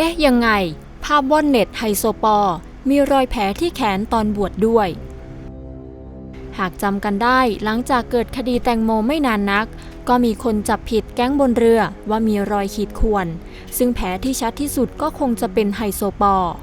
เอ๊ะ ยังไง ภาพว่อนเน็ตไฮโซปอร์มีรอยแผลที่แขนตอนบวชดด้วย หากจำกันได้หลังจากเกิดคดีแตงโมไม่นานนัก ก็มีคนจับผิดแก๊งบนเรือว่ามีรอยขีดข่วน ซึ่งแผลที่ชัดที่สุดก็คงจะเป็นไฮโซปอร์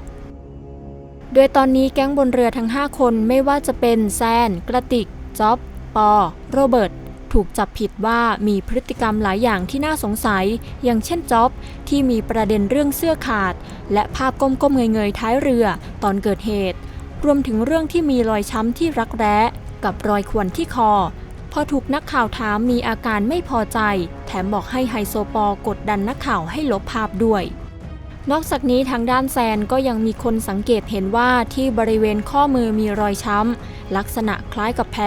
โดยตอนนี้แก๊งบนเรือทั้ง 5 คนไม่ว่าจะเป็นแซน กระติก จ๊อบ ปอ โรเบิร์ต ถูกจับผิดว่ามีพฤติกรรมหลายอย่างที่น่าสงสัย อย่างเช่นจ๊อบที่มีประเด็นเรื่องเสื้อขาด และภาพก้มๆเงยๆท้ายเรือตอนเกิดเหตุ รวมถึงเรื่องที่มีรอยช้ำที่รักแร้กับรอยข่วนที่คอ พอถูกนักข่าวถามมีอาการไม่พอใจ แถมบอกให้ไฮโซปอกดดันนักข่าวให้ลบภาพด้วย นอกจากนี้ทางด้านแซนก็ยังมีคนสังเกตเห็นว่าที่บริเวณข้อมือมีรอยช้ำ ลักษณะคล้ายกับแผล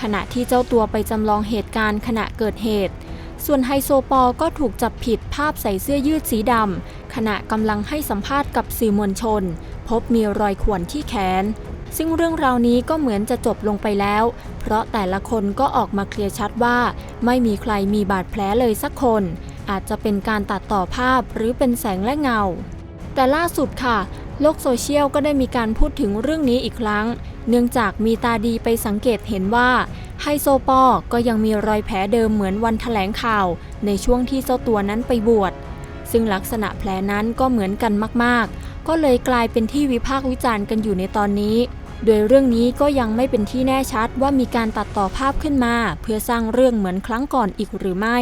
ขณะที่เจ้าตัวไปจำลองเหตุการณ์ขณะเกิดเหตุ ส่วนไฮโซปอก็ถูกจับผิดภาพใส่เสื้อยืดสีดำขณะกำลังให้สัมภาษณ์กับสื่อมวลชน พบมีรอยข่วนที่แขน ซึ่งเรื่องราวนี้ก็เหมือนจะจบลงไปแล้ว เพราะแต่ละคนก็ออกมาเคลียร์ชัดว่า ไม่มีใครมีบาดแผลเลยสักคน อาจจะเป็นการตัดต่อภาพหรือเป็นแสงและเงา แต่ล่าสุดค่ะ โลกโซเชียลก็ได้มีการพูดถึงเรื่องนี้อีกครั้ง เนื่องจากมีตาดีไปสังเกตเห็นว่าไฮโซปอก็ยังมีรอยแผลเดิมเหมือนวันแถลงข่าว ในช่วงที่เจ้าตัวนั้นไปบวช ซึ่งลักษณะแผลนั้นก็เหมือนกันมาก ๆ ก็เลยกลายเป็นที่วิพากษ์วิจารณ์กันอยู่ในตอนนี้ โดยเรื่องนี้ก็ยังไม่เป็นที่แน่ชัดว่ามีการตัดต่อภาพขึ้นมา เพื่อสร้างเรื่องเหมือนครั้งก่อนอีกหรือไม่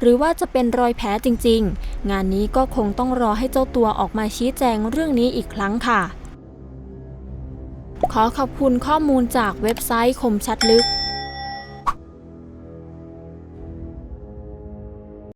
หรือว่าจะเป็นรอยแผลจริง ๆ งานนี้ก็คงต้องรอให้เจ้าตัวออกมาชี้แจงเรื่องนี้อีกครั้งค่ะ ขอขอบคุณข้อมูลจากเว็บไซต์คมชัดลึก